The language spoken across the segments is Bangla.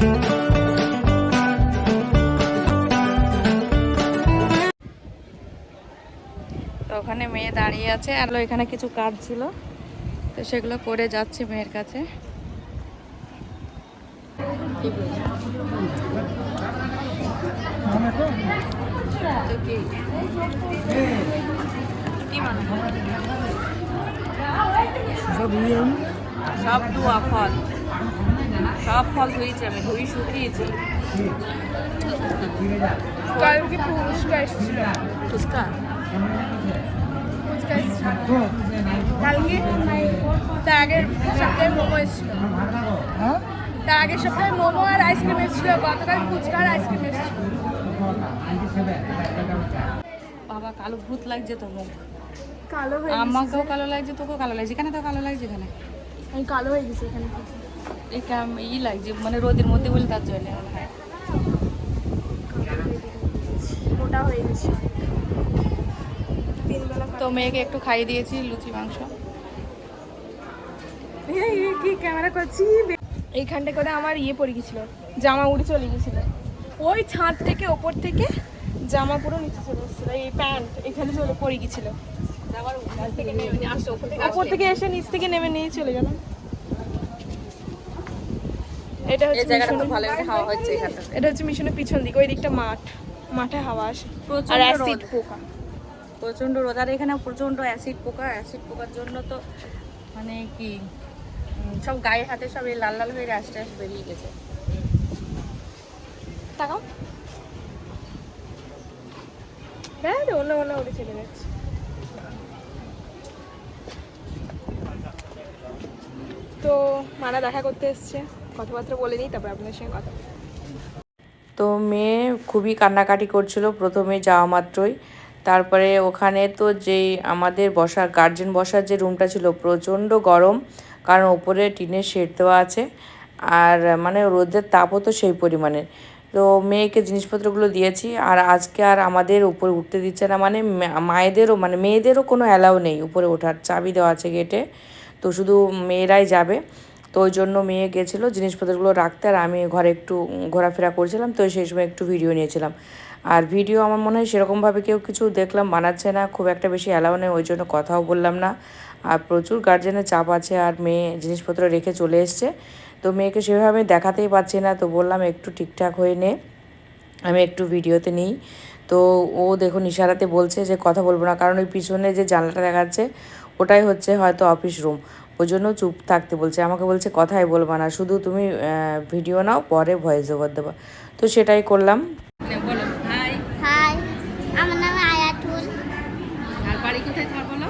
তো ওখানে মেয়ে দাঁড়িয়ে আছে আর এখানে কিছু কাজ ছিল। তো সেগুলো করে যাচ্ছে মেয়ের কাছে? সব ধোয়া ফল। সব ফল ধুয়েছি আমি ধুই শুকিয়েছি। কালকে ফুচকা এসেছিল। ফুচকা? কালকে? তার আগের সপ্তাহে মোমো এসেছিল। তার আগের সপ্তাহে মোমো আর আইসক্রিম এসেছিল গতকাল ফুচকা আর আইসক্রিম এসেছিল। বাবা কালো ভূত লাগছে তো মুখ কালো হয়ে আমাকেও কালো লাগছে তোকেও কালো লাগছে। এখানে তো কালো লাগছে এখানে। আমি কালো হয়ে গেছি এখানে। ক্যাম ই লাগছে মানে রোদের মধ্যে বলে তার জন্য। মোটা হয়ে গেছি। তো মেয়েকে একটু খাইয়ে দিয়েছি লুচি মাংস। কি ক্যামেরা করছি? এইখানটা করে আমার ইয়ে পড়ে গেছিল জামা উড়ে চলে গেছিল। ওই ছাদ থেকে ওপর থেকে জামা পুরো নিচে চলে এসেছিল এই প্যান্ট এখানে চলে পড়ে গেছিল। ওপর থেকে এসে নিচ থেকে নেমে নিয়ে চলে গেলাম। এটা হচ্ছে মিশনের- ভালো হাওয়া হচ্ছে এটা হচ্ছে মিশনের পিছন দিকে ওই দিকটা মাঠ মাঠে হাওয়া আসে। আর অ্যাসিড। পোকা। প্রচণ্ড রোদ। আর এখানে প্রচণ্ড অ্যাসিড পোকা। অ্যাসিড পোকার জন্য তো মানে কি সব গায়ে হাতে সব এই লাল লাল হয়ে র্যাশ ট্যাশ বেরিয়ে গেছে। তাকাও। হ্যাঁ অন্য অন্য উড়ে চলে যাচ্ছে। তো মারা দেখা করতে এসছে। কথাবার্তা বলে নিই, তারপর আপনার সঙ্গে কথা তো মেয়ে খুবই কান্নাকাটি করছিল, প্রথমে যাওয়া মাত্রই। তারপরে ওখানে তো যেই আমাদের বসার গার্জেন বসার যে রুমটা ছিল, প্রচণ্ড গরম, কারণ ওপরে টিনের শেড দেওয়া আছে। আর মানে রোদের তাপও তো সেই পরিমাণের। তো মেয়েকে জিনিসপত্রগুলো দিয়েছি, আর আজকে আর আমাদের উপরে উঠতে দিচ্ছে না মানে মায়েদেরও মানে মেয়েদেরও কোনো অ্যালাউ নেই উপরে ওঠার। চাবি দেওয়া আছে গেটে। তো শুধু মেয়েরাই যাবে। তো ওই জন্য মেয়ে গেছিল জিনিসপত্রগুলো রাখতে আর আমি ঘরে একটু ঘোরাফেরা করছিলাম, তো সেই সময় একটু ভিডিও নিয়েছিলাম। আর ভিডিও আমার মনে হয় সেরকমভাবে কেউ কিছু দেখলাম, বানাচ্ছে না, খুব একটা বেশি অ্যালাউ নেই, ওই জন্য কথাও বললাম না। আর প্রচুর গার্জেনের চাপ আছে আর মেয়ে জিনিসপত্র রেখে চলে এসছে। তো মেয়েকে সেভাবে দেখাতেই পাচ্ছি না, তো বললাম একটু ঠিকঠাক হয়ে নে, আমি একটু ভিডিওতে নিই। তো ও দেখুন ইশারাতে বলছে যে কথা বলব না, কারণ ওই পিছনে যে জানলাটা দেখা যাচ্ছে ওটাই হচ্ছে হয়তো অফিস রুম ওই জন্য চুপ থাকতে বলছে। আমাকে বলছে কথাই বলবা না। শুধু তুমি ভিডিও নাও পরে ভয়েস ওভার দেবা। তো সেটাই করলাম। বলো হাই হাই আমার নাম আয়াতুল। আর বাড়ি কোথায় তোমার বলো?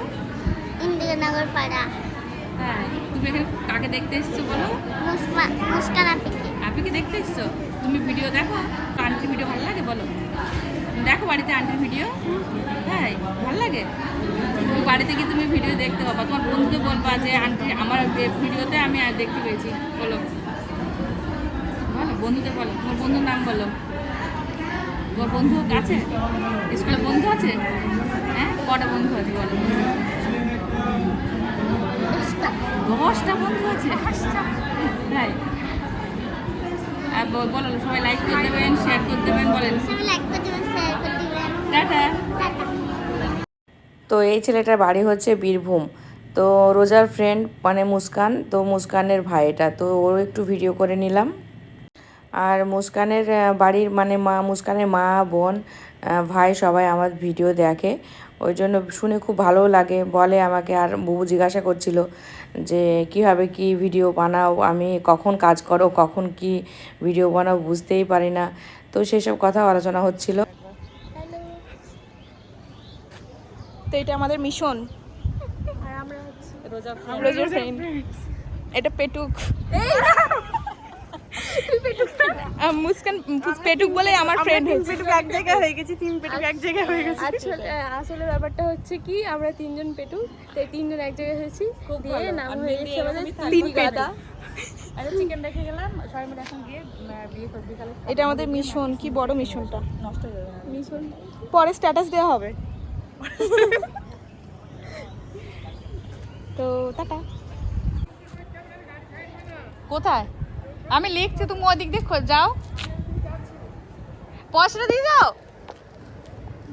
ইন্দিরানগর পাড়া হ্যাঁ তুমি এখানে কাকে দেখতে এসছো বলো? মুস্কান আপিকে। আপিকে দেখতে এসছো? তুমি ভিডিও দেখো? আন্টির ভিডিও ভালো লাগে বলো? দেখো বাড়িতে আন্টির ভিডিও? হ্যাঁ ভালো লাগে? বাড়িতে গিয়ে তুমি ভিডিও দেখতে পাবা। তোমার বন্ধুকে বলবা যে, আন্টি, আমার ভিডিওতে আমি দেখতে পেয়েছি। বলো। বলো, বন্ধুদের বলো। তোমার বন্ধুর নাম বলো। তোমার বন্ধু আছে? স্কুলে বন্ধু আছে? হ্যাঁ? কটা বন্ধু আছে বলো? দশটা বন্ধু আছে? তাই? আর সবাই লাইক করে দেবেন শেয়ার করে দেবেন বলেন। সবাই লাইক করে দেবেন শেয়ার করে দেবেন। টাটা। টাটা। তো এই ছেলেটার বাড়ি হচ্ছে বীরভূম। তো রোজার ফ্রেন্ড মানে মুস্কান তো মুস্কানের ভাই এটা। তো ওর একটু ভিডিও করে নিলাম। আর মুস্কানের বাড়ির মানে মা মুস্কানের মা বোন ভাই সবাই আমার ভিডিও দেখে। ওই জন্য শুনে খুব ভালো লাগে বলে আমাকে আর বুবু জিজ্ঞাসা করছিল যে কীভাবে কি ভিডিও বানাও? আমি কখন কাজ করো? কখন কি ভিডিও বানাও? বুঝতেই পারি না। তো সেসব কথা আলোচনা হচ্ছিল। তো এটা আমাদের মিশন আর আমরা হচ্ছে রোজা আমরা এটা পেটুক মুস্কান পেটুক বলে আমার ফ্রেন্ড পেটুক এক জায়গায় হয়ে গেছি তিন পেটুক এক জায়গায় হয়ে গেছে। আসলে আসলে ব্যাপারটা হচ্ছে কি আমরা তিনজন পেটু তাই তিনজন এক জায়গায় হয়েছি। দিয়ে নাম হয়ে গেছে আমাদের তিন পেটু চিকেন রেখে গেলাম সবাই মিলে এখন গিয়ে বিয়ে এটা আমাদের মিশন কি বড় মিশনটা। নষ্ট হয়ে যাবে। মিশন। পরে স্ট্যাটাস দেওয়া হবে। তো টাটা। কোথায়? আমি লিখছি তুমি ওদিক দিয়ে খোঁজ যাও। পয়সাটা দিয়ে যাও।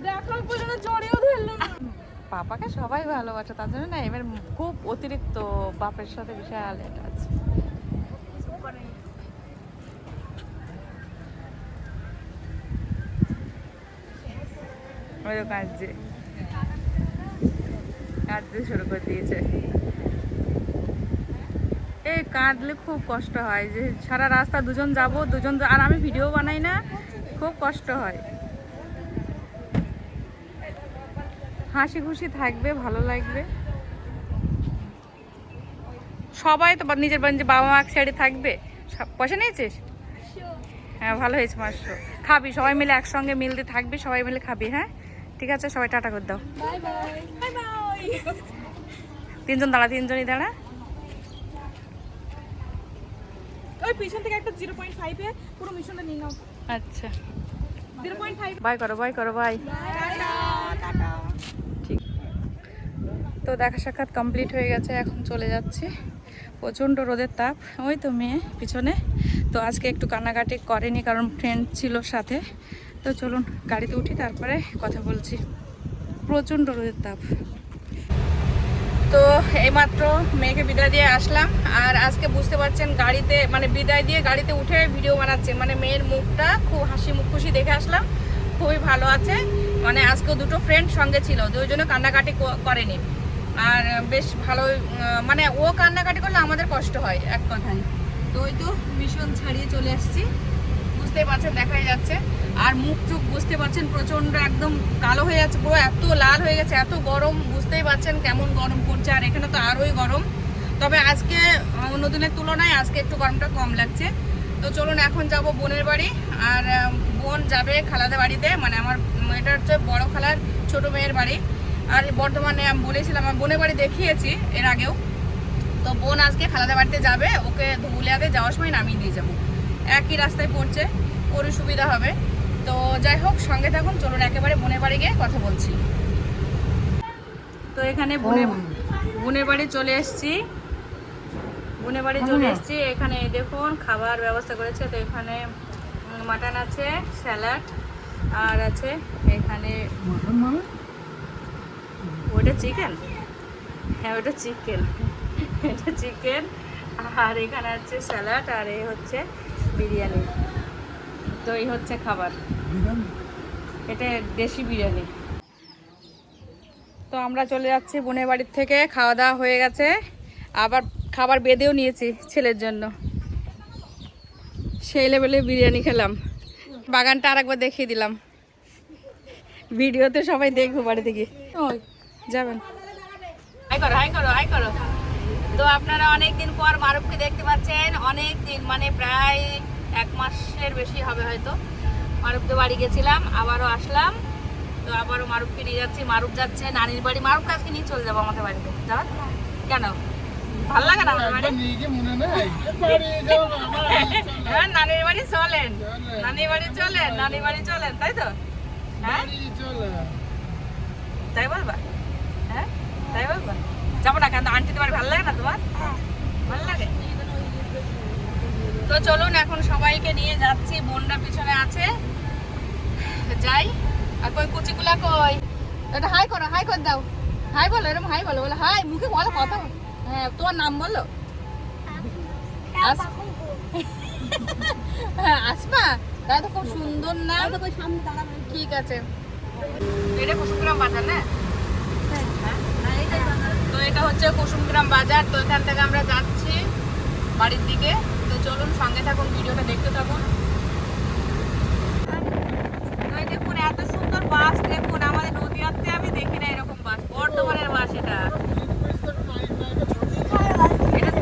দেখার পর্যন্ত জড়িয়েও ধরলো পাপাকে সবাই ভালোবাসে তার জন্য না এবার খুব অতিরিক্ত বাপের সাথে বিশাল এটা আছে কাঁদছে কাঁদতে শুরু করে দিয়েছে। এই কাঁদলে খুব কষ্ট হয়। যে সারা রাস্তা দুজন যাব দুজন আর আমি ভিডিও বানাই না খুব কষ্ট হয়। হাসি খুশি থাকবে ভালো লাগবে। সবাই তো নিজের নিজের বাবা মা এক সাইডে থাকবে পয়সা নিয়েছিস? হ্যাঁ ভালো হয়েছে মাসো। খাবি সবাই মিলে একসঙ্গে মিলতে থাকবি সবাই মিলে খাবি হ্যাঁ? ঠিক আছে সবাই টাটা করে দাও। তিনজন দাঁড়া তিনজনই দাঁড়া। ওই পিছন থেকে একটা জিরো পয়েন্ট ফাইভে পুরো মিশনটা নিয়ে নাও। আচ্ছা। Zero point five. বাই করো বাই করো বাই। ঠিক। তো দেখা সাক্ষাৎ কমপ্লিট হয়ে গেছে এখন চলে যাচ্ছি। প্রচণ্ড রোদের তাপ ওই তো মেয়ে পিছনে। তো আজকে একটু কান্নাকাটি করেনি কারণ ফ্রেন্ড ছিল সাথে। তো চলুন গাড়িতে উঠি তারপরে কথা বলছি। প্রচণ্ড রোদের তাপ। তো এইমাত্র মেয়েকে বিদায় দিয়ে আসলাম। আর আজকে বুঝতে পারছেন গাড়িতে মানে বিদায় দিয়ে গাড়িতে উঠে ভিডিও বানাচ্ছে। মানে মেয়ের মুখটা খুব হাসি মুখ খুশি দেখে আসলাম। খুবই ভালো আছে। মানে আজকেও দুটো ফ্রেন্ড সঙ্গে ছিল, দুজনে কান্নাকাটি করেনি। আর বেশ ভালো মানে ও কান্নাকাটি করলে আমাদের কষ্ট হয়, এক কথায়। তো ওই তো ভীষণ ছাড়িয়ে চলে আসছি। বুঝতেই পারছেন, দেখাই যাচ্ছে। আর মুখ চুখ বুঝতে পারছেন প্রচণ্ড একদম কালো হয়ে যাচ্ছে, পুরো এত লাল হয়ে গেছে, এত গরম, বুঝতেই পারছেন কেমন গরম পড়ছে, আর এখানে তো আরোই গরম। তবে আজকে অন্য দিনের তুলনায় আজকে একটু গরমটা কম লাগছে। তো চলুন, এখন যাব বোনের বাড়ি, আর বোন যাবে খালাদের বাড়িতে মানে আমার এটা হচ্ছে বড় খালার ছোট মেয়ের বাড়ি। আর বর্তমানে আমি বলেছিলাম আমার বোনের বাড়ি দেখিয়েছি এর আগেও। তো বোন আজকে খালাদের বাড়িতে যাবে, ওকে ধুবুলিয়াতে যাওয়ার সময় নামিয়ে দিয়ে যাব। একই রাস্তায় পড়ছে। ওরই সুবিধা হবে। তো যাই হোক সঙ্গে থাকুন চলুন একেবারে বোনের বাড়ি গিয়ে কথা বলছি। তো এখানে বোনের বোনের বাড়ি চলে এসেছি। বোনের বাড়ি চলে এসেছি। এখানে দেখুন খাবার ব্যবস্থা করেছে। তো এখানে মাটন আছে স্যালাড আর আছে এখানে ওটা চিকেন। হ্যাঁ ওটা চিকেন। এটা চিকেন আর এখানে আছে স্যালাড আর এ হচ্ছে বিরিয়ানি। তো এই হচ্ছে খাবার। এটা দেশি বিরিয়ানি। তো আমরা চলে যাচ্ছি বোনের বাড়ির থেকে, খাওয়া দাওয়া হয়ে গেছে। আবার খাবার বেঁধেও নিয়েছি ছেলের জন্য। সেই লেভেলে বিরিয়ানি খেলাম। বাগানটা আরেকবার দেখিয়ে দিলাম। ভিডিওতে সবাই দেখব বাড়িতে গিয়ে। যাবেন। করো, হাই করো করো। তো আপনারা অনেক দিন পর মারুফকে দেখতে পাচ্ছেন। অনেক দিন মানে প্রায় এক মাসের বেশি হবে হয়তো। মারুফকে বাড়ি গেছিলাম, আবারও আসলাম। তো আবারও মারুফকে নিয়ে যাচ্ছি, মারুফ যাচ্ছে, নানির বাড়ি। মারুফকে আজকে নিয়ে চলে যাব আমাদের বাড়িতে। কেন? ভালো লাগে না বাড়ি? এবার নানির বাড়ি চলেন। নানির বাড়ি চলেন, নানির বাড়ি চলেন, তাই তো? হ্যাঁ? তাই হ্যাঁ? তাই যাব না কেন? আন্টি তোমার ভালো লাগে না তোমার ভালো লাগে তো চলুন এখন সবাইকে নিয়ে যাচ্ছি। বোনরা পিছনে আছে। যাই। আর কই কুচিগুলা কই? এটা হাই করো হাই করে দাও। হাই বলো এরকম হাই বলো বলো হাই মুখে বলো কথা। হ্যাঁ তোমার নাম বলো। হ্যাঁ আসমা তাই তো খুব সুন্দর নাম। ঠিক আছে। এটা কুসুমগ্রাম বাজার না? তো এটা হচ্ছে কুসুমগ্রাম বাজার। তো এখান থেকে আমরা যাচ্ছি বাড়ির দিকে। তো চলুন সঙ্গে থাকুন, ভিডিওটা দেখতে থাকুন। দেখুন, এত সুন্দর বাস, দেখুন, আমাদের নদীয়াতে আমি দেখি না এরকম বাস, বর্ধমানের বাস এটা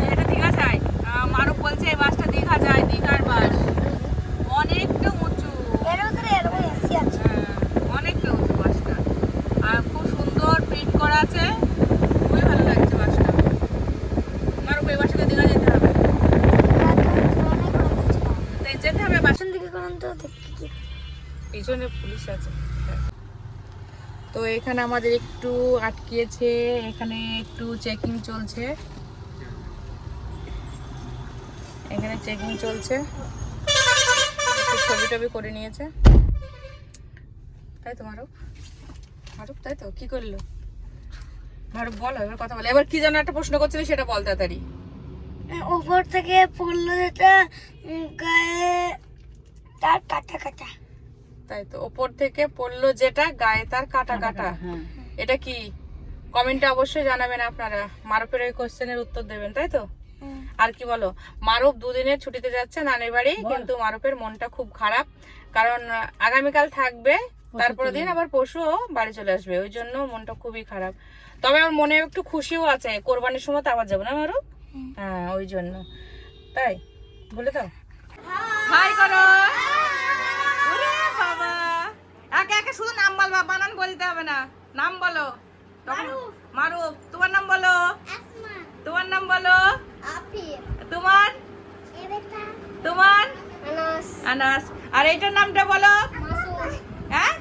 এটা দীঘা যায় আহ, মারুফ বলছে এই বাসটা দীঘা যায় দীঘার বাস অনেকটা উঁচু এর ভিতরে এরকম এসি আছে হ্যাঁ, অনেকটা উঁচু বাসটা আর খুব সুন্দর প্রিন্ট করা আছে খুবই ভালো লাগছে বাসটা মারুফ এই বাসটা দীঘা যেতে হবে তাই যেতে হবে বাস দিকে করুন তো দেখি কি পিছনে পুলিশ আছে। তো এখানে আমাদের একটু আটকিয়েছে এখানে একটু চেকিং চলছে। এখানে চেকিং চলছে। ছবি টবি করে নিয়েছে। তাই তো মারুফ? মারুফ, তাই তো? কি করল? মারুফ, বলো, এবার কথা বলো। এবার কি যেন একটা প্রশ্ন করছিলে, সেটা বল তাড়াতাড়ি। উপর থেকে পড়ল যেটা গায়ে, তার কাটা কাটা। তাই তো ওপর থেকে পড়ল যেটা গায়ে তার কাটা কাটা এটা কি? কমেন্টে অবশ্যই জানাবেন আপনারা। মারুফের ওই কোশ্চেনের উত্তর দেবেন তাই তো? আর কি বলো? মারুফ দুদিনের ছুটিতে যাচ্ছে নানির বাড়ি কিন্তু মারুফের মনটা খুব খারাপ। কারণ আগামীকাল থাকবে তারপরে দিন। আবার পরশুও বাড়ি চলে আসবে। ওই জন্য মনটা খুবই খারাপ। তবে আমার মনে একটু খুশিও আছে কোরবানির সময় তো আবার যাব না মারুফ? হ্যাঁ। ওই জন্য। তাই বলে দাও। হাই করো একে একে শুধু নাম বলবা বানান বলতে হবে না। নাম বলো। মারুফ। তোমার নাম বলো। তোমার নাম বলো। তোমার? তোমার? আনাস। আর এইটার নামটা বলো। হ্যাঁ?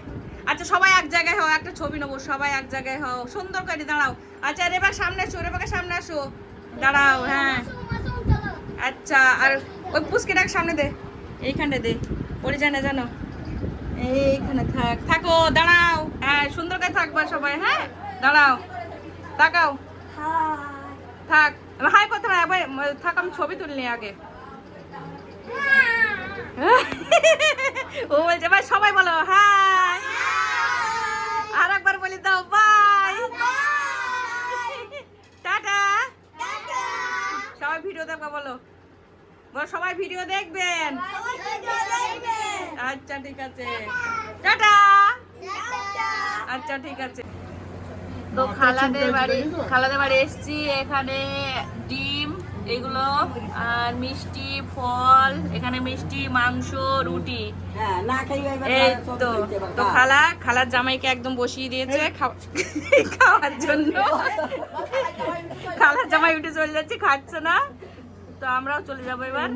আচ্ছা সবাই এক জায়গায় হও একটা ছবি নেব সবাই এক জায়গায় হও। সুন্দর করে দাঁড়াও। আচ্ছা রেবার সামনে আসো রেবাকে সামনে আসো। দাঁড়াও হ্যাঁ। আচ্ছা আর ওই পুচকিটাকে সামনে দে। এইখানটা দে। পড়ে যায় না জানো। এইখানে থাক। থাকো, দাঁড়াও। হ্যাঁ সুন্দর করে থাকবা সবাই হ্যাঁ? দাঁড়াও। তাকাও। থাক। হাই কথা না একবার থাক, আমি ছবি তুলনি আগে। ও বলছে, ভাই, সবাই বলো, হাই। আর একবার বলি দাও, বাই। টাটা। সবাই ভিডিও দেখবা, বলো। বলো, সবাই ভিডিও দেখবেন? আচ্ছা ঠিক আছে। টাটা। আচ্ছা ঠিক আছে। তো খালাদের বাড়ি খালাদের বাড়ি এসছি এখানে ডিম এগুলো আর মিষ্টি ফল এখানে মিষ্টি মাংস রুটি। এই তো তো খালা খালার জামাইকে একদম বসিয়ে দিয়েছে খাওয়া- খাওয়ার জন্য। খালার জামাই উঠে চলে যাচ্ছে খাচ্ছে না। তো চলে যাব এবার।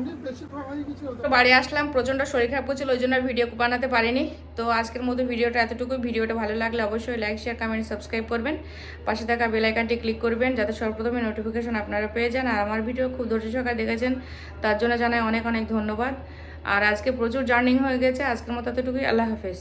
বাড়ি আসলাম, প্রচণ্ড শরীর খারাপ করছিল, ওই জন্য ভিডিও বানাতে পারিনি। তো আজকের মতো ভিডিওটা এতটুকু ভিডিওটা ভালো লাগলে অবশ্যই লাইক শেয়ার কমেন্ট সাবস্ক্রাইব করবেন। পাশে থাকা বেল আইকনটি ক্লিক করবেন, যাতে সর্বপ্রথমে নোটিফিকেশন আপনারা পেয়ে যান। আর আমার ভিডিও খুব ধৈর্য সহকারে দেখেছেন, তার জন্য জানাই অনেক অনেক ধন্যবাদ। আর আজকে প্রচুর জার্নিং হয়ে গেছে। আজকের মতো এতটুকুই। আল্লাহ হাফেজ।